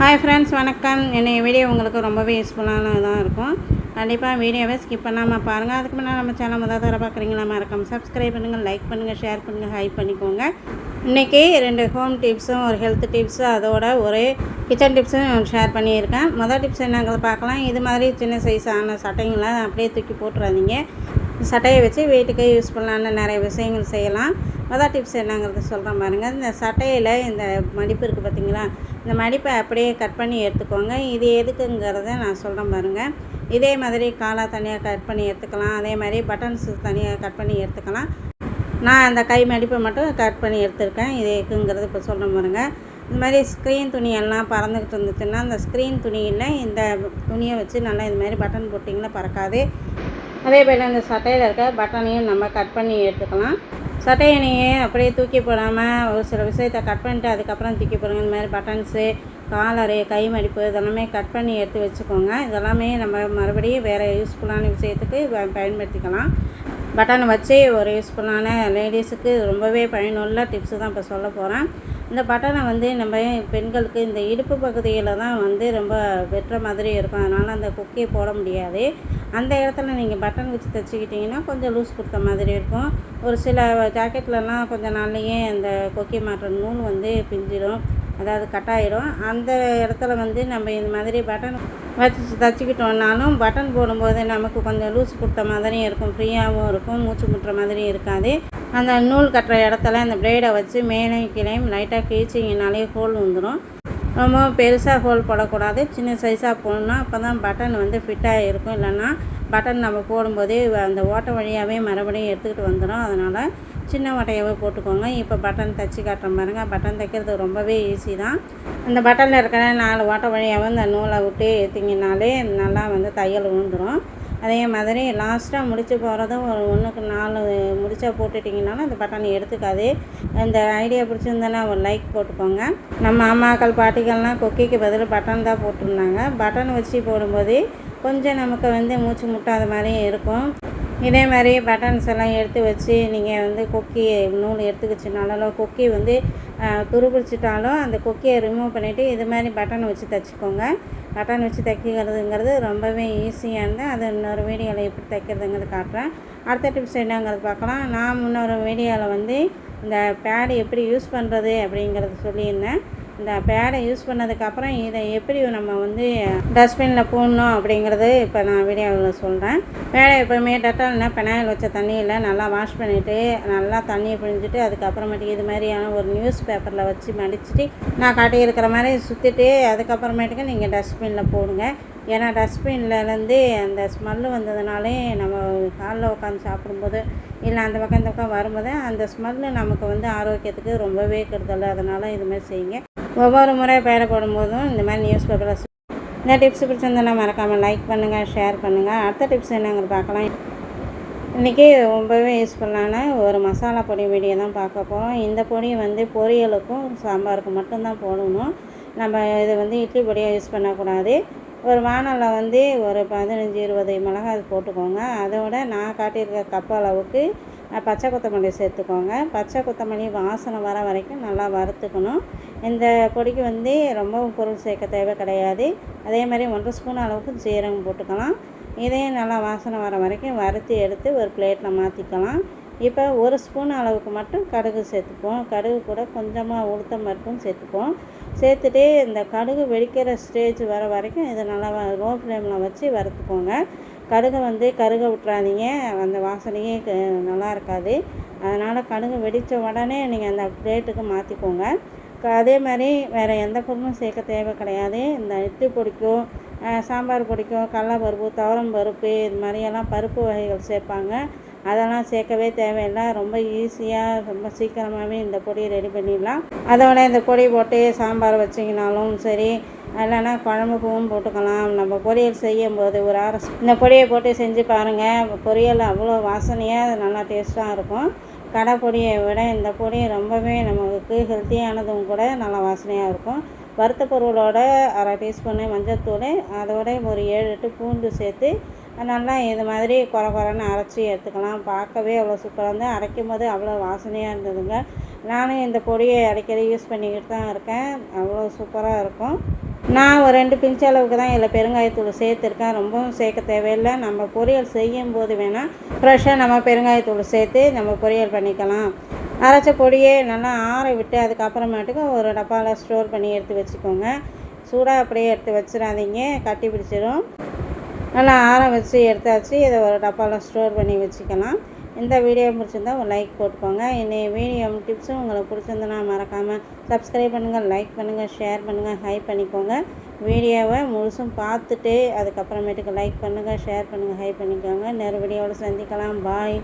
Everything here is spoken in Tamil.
ஹாய் ஃப்ரெண்ட்ஸ் வணக்கம். என்னைய வீடியோ உங்களுக்கு ரொம்பவே யூஸ்ஃபுல்லானதாக இருக்கும். கண்டிப்பாக வீடியோவை ஸ்கிப் பண்ணாமல் பாருங்கள் அதுக்கு முன்னாடி நம்ம சேனல் முதல் தர பார்க்குறீங்களா மறக்காம சப்ஸ்கிரைப் பண்ணுங்கள் லைக் பண்ணுங்கள் ஷேர் பண்ணுங்கள் ஹைப் பண்ணிக்கோங்க. இன்றைக்கி ரெண்டு ஹோம் டிப்ஸும் ஒரு ஹெல்த் டிப்ஸும் அதோட ஒரு கிச்சன் டிப்ஸும் ஷேர் பண்ணியிருக்கேன். மொதல் டிப்ஸ் என்னங்கிறத பார்க்கலாம். இது மாதிரி சின்ன சைஸான சட்டைங்களை அப்படியே தூக்கி போட்டுறாதீங்க. சட்டையை வச்சு வீட்டுக்கு யூஸ் பண்ணலான்னு நிறைய விஷயங்கள் செய்யலாம். மொதல் டிப்ஸ் என்னங்கிறத சொல்கிறேன் பாருங்கள் இந்த சட்டையில் இந்த மடிப்பு இருக்குது பார்த்தீங்களா இந்த மடிப்பை அப்படியே கட் பண்ணி எடுத்துக்கோங்க. இது எதுக்குங்கிறத நான் சொல்கிறேன் பாருங்கள் இதே மாதிரி காலா தனியாக கட் பண்ணி எடுத்துக்கலாம். அதே மாதிரி பட்டன்ஸ் தனியாக கட் பண்ணி எடுத்துக்கலாம். நான் அந்த கை மடிப்பை மட்டும் கட் பண்ணி எடுத்துருக்கேன். இது எதுக்குங்கிறது இப்போ சொல்கிறேன் பாருங்கள் இந்த மாதிரி ஸ்க்ரீன் துணியெல்லாம் பறந்துக்கிட்டு இருந்துச்சுன்னா அந்த ஸ்க்ரீன் துணியில் இந்த துணியை வச்சு நல்லா இது மாதிரி பட்டன் போட்டிங்கன்னா பறக்காது. அதே போல் இந்த சட்டையில் இருக்க பட்டனையும் நம்ம கட் பண்ணி எடுத்துக்கலாம். சட்டையணையே அப்படியே தூக்கி போடாமல் ஒரு சில விஷயத்தை கட் பண்ணிட்டு அதுக்கப்புறம் தூக்கி போடுங்க. இந்த மாதிரி பட்டன்ஸு காலரு கை மடிப்பு இதெல்லாமே கட் பண்ணி எடுத்து வச்சுக்கோங்க. இதெல்லாமே நம்ம மறுபடியும் வேறு யூஸ்ஃபுல்லான விஷயத்துக்கு ப- பயன்படுத்திக்கலாம். பட்டன் வச்சு ஒரு யூஸ்ஃபுல்லான லேடிஸுக்கு ரொம்பவே பயனுள்ள டிப்ஸு தான் இப்போ சொல்ல போகிறேன் இந்த பட்டனை வந்து நம்ம பெண்களுக்கு இந்த இடுப்பு பகுதியில் தான் வந்து ரொம்ப வெட்டுற மாதிரி இருக்கும். அதனால் அந்த குக்கியை போட முடியாது. அந்த இடத்துல நீங்கள் பட்டன் வச்சு தைச்சிக்கிட்டிங்கன்னா கொஞ்சம் லூஸ் கொடுத்த மாதிரி இருக்கும். ஒரு சில ஜாக்கெட்லலாம் கொஞ்சம் நாள்லையே அந்த கொக்கி மாட்டுற நூல் வந்து பிஞ்சிடும் அதாவது கட்டாயிடும் அந்த இடத்துல வந்து நம்ம இந்த மாதிரி பட்டன் வச்சு தச்சுக்கிட்டோம்னாலும் பட்டன் போடும்போது நமக்கு கொஞ்சம் லூஸ் கொடுத்த மாதிரியும் இருக்கும். ஃப்ரீயாகவும் இருக்கும். மூச்சு முட்டுற மாதிரியும் இருக்காது. அந்த நூல் கட்டுற இடத்துல அந்த பிளேடை வச்சு மேலே கீழேயும் லைட்டாக கிழிச்சிங்கனாலே ஹோல் வந்துடும் ரொம்ப பெருசாக ஹோல் போடக்கூடாது. சின்ன சைஸாக போடணும் அப்போ தான் பட்டன் வந்து ஃபிட்டாக இருக்கும். இல்லைன்னா பட்டன் நம்ம போடும்போதே அந்த ஓட்டை வழியாகவே மறுபடியும் எடுத்துக்கிட்டு வந்துடும் அதனால் சின்ன ஓட்டையாகவே போட்டுக்கோங்க. இப்போ பட்டன் தைச்சி காட்டுற பாருங்க. பட்டன் தைக்கிறது ரொம்பவே ஈஸி தான். இந்த பட்டனில் இருக்கிற நாலு ஓட்டை வழியாகவே அந்த நூலை விட்டு ஏற்றிங்கனாலே நல்லா வந்து தையல் விழுந்துடும் அதே மாதிரி லாஸ்ட்டாக முடிச்சு போகிறதும் ஒரு ஒன்றுக்கு நாலு முடிச்சா போட்டுட்டிங்கனாலும் அந்த பட்டனை எடுத்துக்காது. இந்த ஐடியா பிடிச்சிருந்தேன்னா ஒரு லைக் போட்டுக்கோங்க. நம்ம அம்மாக்கள் பாட்டிகள்லாம் கொக்கிக்கு பதில் பட்டன் தான் போட்டிருந்தாங்க. பட்டன் வச்சு போடும்போது கொஞ்சம் நமக்கு வந்து மூச்சு முட்டாத மாதிரியும் இருக்கும். இதே மாதிரி பட்டன்ஸ் எல்லாம் எடுத்து வச்சு நீங்கள் வந்து கொக்கி நூல் எடுத்து வச்சுனாலும் கொக்கி வந்து துருபிடிச்சிட்டாலும் அந்த கொக்கியை ரிமூவ் பண்ணிவிட்டு இது மாதிரி பட்டன் வச்சு தைச்சிக்கோங்க. பட்டன் வச்சு தைக்கிறதுங்கிறது ரொம்பவே ஈஸியானது அது இன்னொரு வீடியோவில் எப்படி தைக்கிறதுங்கிறது காட்டுறேன். அடுத்த டிப்ஸ் என்னங்கிறது பார்க்கலாம். நான் முன்னொரு வீடியோவில் வந்து இந்த பேடு எப்படி யூஸ் பண்ணுறது அப்படிங்கிறது சொல்லியிருந்தேன். இந்த பேடை யூஸ் பண்ணதுக்கப்புறம் இதை எப்படி நம்ம வந்து டஸ்ட்பினில் போடணும் அப்படிங்கிறது இப்போ நான் வீடியோவில் சொல்கிறேன் பேடை எப்போவுமே டெட்டால்னா பெனாயில் வச்ச தண்ணியில் நல்லா வாஷ் பண்ணிவிட்டு நல்லா தண்ணியை பிழிஞ்சிட்டு அதுக்கப்புறமேட்டுக்கு இது மாதிரியான ஒரு நியூஸ் பேப்பரில் வச்சு மடிச்சுட்டு நான் காட்டியிருக்கிற மாதிரி சுற்றிட்டு அதுக்கப்புறமேட்டுக்கு நீங்கள் டஸ்ட்பினில் போடுங்க. ஏன்னா டஸ்ட்பின்லேருந்து அந்த ஸ்மெல்லு வந்ததுனாலே நம்ம ஹாலில் உட்காந்து சாப்பிடும்போது இல்லை அந்த பக்கம் இந்த பக்கம் வரும்போது அந்த ஸ்மெல்லு நமக்கு வந்து ஆரோக்கியத்துக்கு ரொம்பவே கெடுதல். அதனால் இதுமாதிரி செய்யுங்க. ஒவ்வொரு முறை பேட போடும்போதும் இந்த மாதிரி நியூஸ் பேப்பரில் இந்த டிப்ஸ் பிடிச்சிருந்தா மறக்காமல் லைக் பண்ணுங்கள் ஷேர் பண்ணுங்கள் அடுத்த டிப்ஸ் என்னங்கிற பார்க்கலாம். இன்றைக்கி ரொம்பவே யூஸ்ஃபுல்லான ஒரு மசாலா பொடி வீடியோ தான் பார்க்க போகிறோம் இந்த பொடி வந்து பொரியலுக்கும் சாம்பாருக்கும் மட்டும்தான் போடணும். நம்ம இது வந்து இட்லி பொடியாக யூஸ் பண்ணக்கூடாது. ஒரு வானலில் வந்து ஒரு பதினஞ்சு இருபது மிளகாய் போட்டுக்கோங்க. அதோட நான் காட்டியிருக்க கப் அளவுக்கு பச்சை கொத்தமல்லி சேர்த்துக்கோங்க. பச்சை கொத்தமல்லி வாசனை வர வரைக்கும் நல்லா வறுத்துக்கணும். இந்த பொடிக்கு வந்து ரொம்பவும் பொருள் சேர்க்க தேவை கிடையாது. அதே மாதிரி ஒன்றரை ஸ்பூன் அளவுக்கு ஜீரகம் போட்டுக்கலாம். இதையும் நல்லா வாசனை வர வரைக்கும் வறுத்து எடுத்து ஒரு பிளேட்டில் மாற்றிக்கலாம் இப்போ ஒரு ஸ்பூன் அளவுக்கு மட்டும் கடுகு சேர்த்துப்போம். கடுகு கூட கொஞ்சமாக உளுத்தம் பருப்பும் சேர்த்துப்போம். சேர்த்துட்டு இந்த கடுகு வெடிக்கிற ஸ்டேஜ் வர வரைக்கும் இதை நல்லா லோ ஃப்ளேமில் வச்சு வறுத்துக்கோங்க. கடுகு வந்து கருக விட்றாதீங்க அந்த வாசனையே க- நல்லா இருக்காது. அதனால் கடுகு வெடித்த உடனே நீங்கள் அந்த பிளேட்டுக்கு மாற்றிக்கோங்க அதே மாதிரி வேறு எந்த பொருளும் சேர்க்க தேவை கிடையாது. இந்த இட்லி பொடிக்கும் சாம்பார் பொடிக்கோ கடலப்பருப்பு துவரம் பருப்பு இது மாதிரியெல்லாம் பருப்பு வகைகள் சேர்ப்பாங்க. அதெல்லாம் சேர்க்கவே தேவையில்லை. ரொம்ப ஈஸியாக ரொம்ப சீக்கிரமாகவே இந்த பொடியை ரெடி பண்ணிடலாம். அதோட இந்த பொடி போட்டு சாம்பார் வச்சிங்கனாலும் சரி இல்லைன்னா குழம்புக்கும் போட்டுக்கலாம். நம்ம பொரியல் செய்யும்போது ஒரு அரை இந்த பொடியை போட்டு செஞ்சு பாருங்கள் பொரியல் அவ்வளோ வாசனையாக அது நல்லா டேஸ்ட்டாக இருக்கும். கடை பொடியை விட இந்த பொடி ரொம்பவே நமக்கு ஹெல்த்தியானதும் கூட நல்லா வாசனையாக இருக்கும். வறுத்த பொருளோட அரை டீஸ்பூனு மஞ்சள்தூள் அதோட ஒரு ஏழு எட்டு பூண்டு சேர்த்து நல்லா இது மாதிரி குறை குறைன்னு அரைச்சி எடுத்துக்கலாம். பார்க்கவே அவ்வளோ சூப்பராக இருந்தது அரைக்கும் போது அவ்வளோ வாசனையாக இருந்ததுங்க. நானும் இந்த பொடியை அடிக்கடி யூஸ் பண்ணிக்கிட்டு தான் இருக்கேன். அவ்வளோ சூப்பராக இருக்கும். நான் ஒரு ரெண்டு பிஞ்ச அளவுக்கு தான் இதில் பெருங்காயத்தூள் சேர்த்துருக்கேன். ரொம்பவும் சேர்க்க தேவையில்லை. நம்ம பொரியல் செய்யும் போது வேணால் ஃப்ரெஷ்ஷாக நம்ம பெருங்காயத்தூள் சேர்த்து நம்ம பொரியல் பண்ணிக்கலாம். அரைச்ச பொடியே நல்லா ஆற விட்டு அதுக்கப்புறமேட்டுக்கு ஒரு டப்பாவில் ஸ்டோர் பண்ணி எடுத்து வச்சுக்கோங்க. சூடாக அப்படியே எடுத்து வச்சிடாதீங்க. கட்டி பிடிச்சிடும் நல்லா ஆற வச்சு எடுத்தாச்சு. இதை ஒரு டப்பாவில் ஸ்டோர் பண்ணி வச்சுக்கலாம். இந்த வீடியோ பிடிச்சிருந்தா ஒரு லைக் போட்டுக்கோங்க. என்னை வீடியோ டிப்ஸும் உங்களுக்கு பிடிச்சிருந்தனா மறக்காமல் சப்ஸ்கிரைப் பண்ணுங்கள் லைக் பண்ணுங்கள் ஷேர் பண்ணுங்கள் ஹை பண்ணிக்கோங்க. வீடியோவை முழுசும் பார்த்துட்டு அதுக்கப்புறமேட்டுக்கு லைக் பண்ணுங்கள் ஷேர் பண்ணுங்கள் ஹை பண்ணிக்கோங்க. நேரு வீடியோவில் சந்திக்கலாம். பாய்